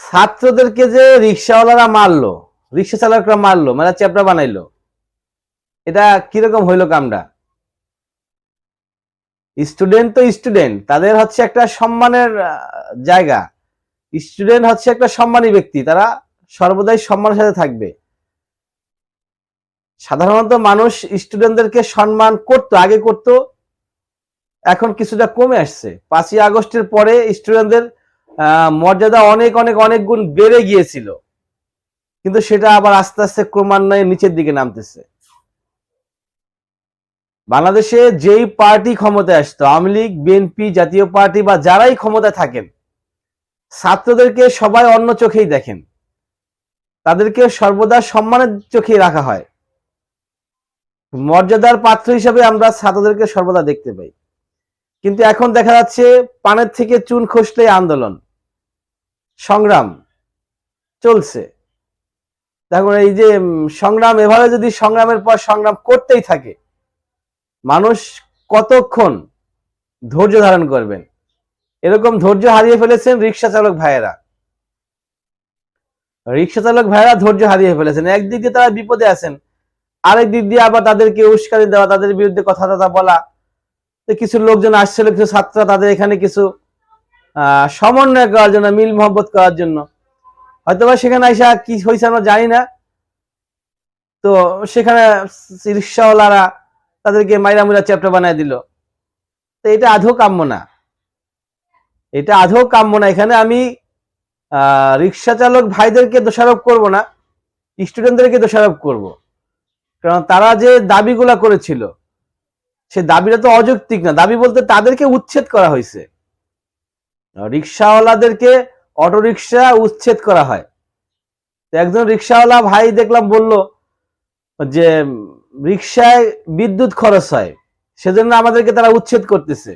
ছাত্রদেরকে যে রিক্সাওয়ালারা মারলো, রিক্সা চালকরা মারলো মানে চ্যাপটা বানাইলো, এটা কীরকম হইল কামটা? স্টুডেন্ট তো স্টুডেন্ট, তাদের হচ্ছে একটা সম্মানের জায়গা। স্টুডেন্ট হচ্ছে একটা সম্মানী ব্যক্তি, তারা সর্বদাই সম্মানের সাথে থাকবে। সাধারণত মানুষ স্টুডেন্টদেরকে সম্মান করতো, আগে করতো, এখন কিছুটা কমে আসছে। পাঁচই আগস্টের পরে স্টুডেন্টদের মর্যাদা অনেক অনেক অনেক গুণ বেড়ে গিয়েছিল। কিন্তু সেটা আবার আস্তে আস্তে ক্রমান্বয়ে নিচের দিকে নামতেছে। বাংলাদেশে যেই পার্টি ক্ষমতায় আসতো, আওয়ামী লীগ, বিএনপি জাতীয় পার্টি বা যারাই ক্ষমতায় থাকেন, ছাত্রদেরকে সবাই অন্য চোখেই দেখেন। তাদেরকে সর্বদা সম্মানের চোখেই রাখা হয়। মর্যাদার পাত্র হিসেবে আমরা ছাত্রদেরকে সর্বদা দেখতে পাই। কিন্তু এখন দেখা যাচ্ছে, পানের থেকে চুন খসলে আন্দোলন। সংগ্রাম চলছে। দেখুন এই যে সংগ্রাম এভাবে যদি সংগ্রামের পর সংগ্রাম করতেই থাকে, মানুষ কতক্ষণ ধৈর্য ধারণ করবেন? এরকম ধৈর্য হারিয়ে ফেলেছেন রিক্সা চালক ভাইয়েরা। রিক্সা চালক ভাইয়েরা ধৈর্য হারিয়ে ফেলেছেন। একদিক দিয়ে তারা বিপদে আছেন আরেক দিক দিয়ে আবার তাদেরকে উস্কানি দেওয়া, তাদের বিরুদ্ধে কথা বলা। কিছু লোকজন আসছিল, কিছু ছাত্ররা তাদের এখানে কিছু সমন্বয় করার জন্য, মিল মহব্বত করার জন্য। হয়তোবা সেখানে আইসা কি হয়েছে আমরা জানি না। তো সেখানে রিক্সাওয়ালারা তাদেরকে মাইরা মুরা চ্যাপ্টার বানায় দিল। তো এটা আধো কাম্য না। এটা আধো কাম্য না। এখানে আমি রিক্সা চালক ভাইদেরকে দোষারোপ করব না, স্টুডেন্টদেরকে দোষারোপ করব। কারণ তারা যে দাবিগুলা করেছিল, সে দাবিটা তো অযৌক্তিক না। দাবি বলতে তাদেরকে উচ্ছেদ করা হয়েছে রিক্সাওয়ালাদেরকে অটো রিক্সা উচ্ছেদ করা হয়। তো একজন রিক্সাওয়ালা ভাই দেখলাম বলল যে, রিক্সায় বিদ্যুৎ খরচ হয়, সেজন্য আমাদেরকে তারা উচ্ছেদ করতেছে।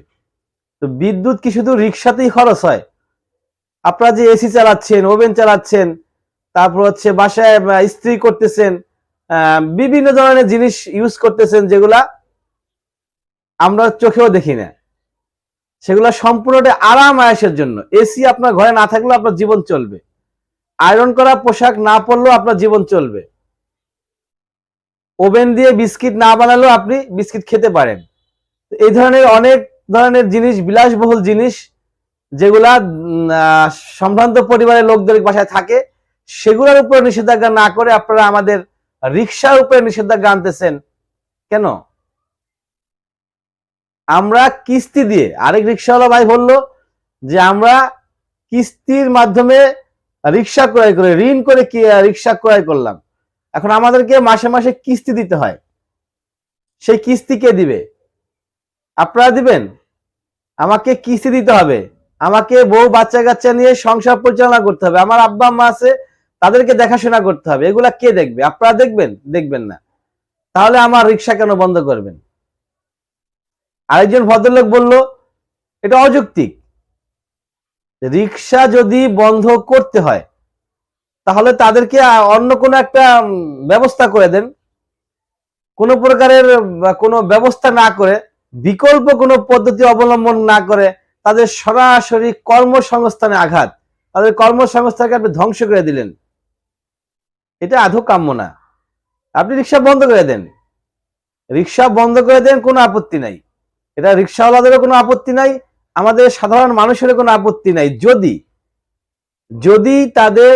তো বিদ্যুৎ কি শুধু রিক্সাতেই খরচ হয়? আপনারা যে এসি চালাচ্ছেন, ওভেন চালাচ্ছেন, তারপর হচ্ছে বাসায় ইস্ত্রি করতেছেন বিভিন্ন ধরনের জিনিস ইউজ করতেছেন যেগুলা আমরা চোখেও দেখি না। সেগুলো সম্পূর্ণটা আরাম আয়াসের জন্য। এসি আপনার ঘরে না থাকলেও আপনার জীবন চলবে। আয়রন করা পোশাক না পরলেও আপনার জীবন চলবে। ওভেন দিয়ে বিস্কিট না বানালেও আপনি বিস্কিট খেতে পারেন। এই ধরনের অনেক ধরনের জিনিস, বিলাসবহুল জিনিস, যেগুলা সম্ভ্রান্ত পরিবারের লোকদের বাসায় থাকে, সেগুলোর উপরে নিষেধাজ্ঞা না করে আপনারা আমাদের রিক্সার উপরে নিষেধাজ্ঞা আনতেছেন। কেন? আমরা কিস্তি দিয়ে, আরেক রিক্সাওয়ালা ভাই বলল যে আমরা কিস্তির মাধ্যমে রিক্সা ক্রয় করে, ঋণ করে কি রিক্সা ক্রয় করলাম। এখন আমাদেরকে মাসে মাসে কিস্তি দিতে হয়। সেই কিস্তি কে দিবে? আপনারা দিবেন? আমাকে কিস্তি দিতে হবে। আমাকে বউ বাচ্চা কাচ্চা নিয়ে সংসার পরিচালনা করতে হবে। আমার আব্বা আম্মা আছে, তাদেরকে দেখাশোনা করতে হবে। এগুলা কে দেখবে? আপনারা দেখবেন? দেখবেন না। তাহলে আমার রিক্সা কেন বন্ধ করবেন? আরেকজন ভদ্রলোক বলল, এটা অযৌক্তিক। রিক্সা যদি বন্ধ করতে হয়, তাহলে তাদেরকে অন্য কোনো একটা ব্যবস্থা করে দেন। কোনো প্রকারের কোনো ব্যবস্থা না করে, বিকল্প কোনো পদ্ধতি অবলম্বন না করে তাদের সরাসরি কর্মসংস্থানে আঘাত, তাদের কর্মসংস্থানকে আপনি ধ্বংস করে দিলেন। এটা আধো কাম্য না। আপনি রিক্সা বন্ধ করে দেন। রিক্সা বন্ধ করে দেন, কোনো আপত্তি নাই। এটা রিক্সাওয়ালাদেরও কোনো আপত্তি নাই, আমাদের সাধারণ মানুষেরও কোনো আপত্তি নাই। যদি যদি তাদের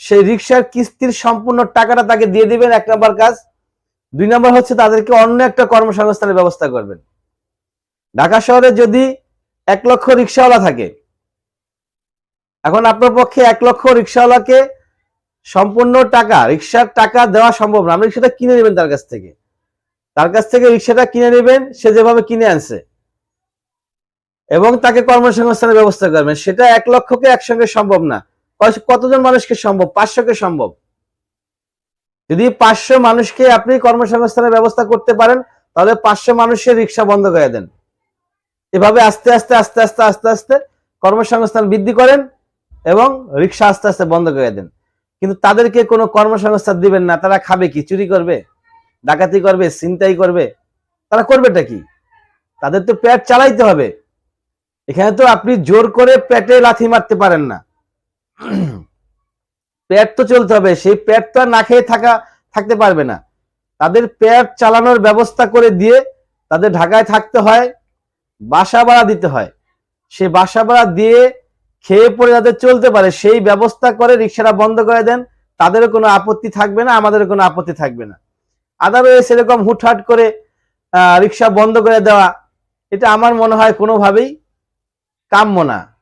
সেই রিক্সার কিস্তির সম্পূর্ণ টাকাটা তাকে দিয়ে দিবেন এক নম্বর কাজ, দুই নম্বর হচ্ছে তাদেরকে অন্য একটা কর্মসংস্থানের ব্যবস্থা করবেন। ঢাকা শহরে যদি এক লক্ষ রিক্সাওয়ালা থাকে, এখন আপনার পক্ষে এক লক্ষ রিক্সাওয়ালাকে সম্পূর্ণ টাকা, রিক্সার টাকা দেওয়া সম্ভব না। আপনি রিক্সাটা কিনে নেবেন তার কাছ থেকে। তার কাছ থেকে রিক্সাটা কিনে নেবেন, সে যেভাবে কিনে আনছে। এবং তাকে কর্মসংস্থানের ব্যবস্থা করবেন সেটা এক লক্ষকে একসঙ্গে সম্ভব না। কতজন মানুষকে সম্ভব? পাঁচশোকে সম্ভব। যদি পাঁচশো মানুষকে আপনি কর্মসংস্থানের ব্যবস্থা করতে পারেন, তাহলে পাঁচশো মানুষের রিক্সা বন্ধ করে দেন। এভাবে আস্তে আস্তে আস্তে আস্তে আস্তে আস্তে কর্মসংস্থান বৃদ্ধি করেন এবং রিক্সা আস্তে আস্তে বন্ধ করে দেন। কিন্তু তাদেরকে কোনো কর্মসংস্থান দিবেন না। তারা খাবে কি? চুরি করবে? ডাকাতি করবে? ছিনতাই করবে? তারা করবেটা কি? তাদের তো পেট চালাইতে হবে। এখানে তো আপনি জোর করে পেটে লাথি মারতে পারেন না। পেট তো চলতে হবে, সেই পেট না খেয়ে থাকা, থাকতে পারবে না। তাদের পেট চালানোর ব্যবস্থা করে দিয়ে তাদের ঢাকায় থাকতে হয়, বাসা ভাড়া দিতে হয়। সেই বাসা ভাড়া দিয়ে খেয়ে পরে যাতে চলতে পারে, সেই ব্যবস্থা করে রিক্সাটা বন্ধ করে দেন। তাদেরও কোনো আপত্তি থাকবে না, আমাদেরও কোনো আপত্তি থাকবে না। আদারওয়াইজ এরকম হুটহাট করে রিক্সা বন্ধ করে দেওয়া, এটা আমার মনে হয় কোনোভাবেই কাম্য না।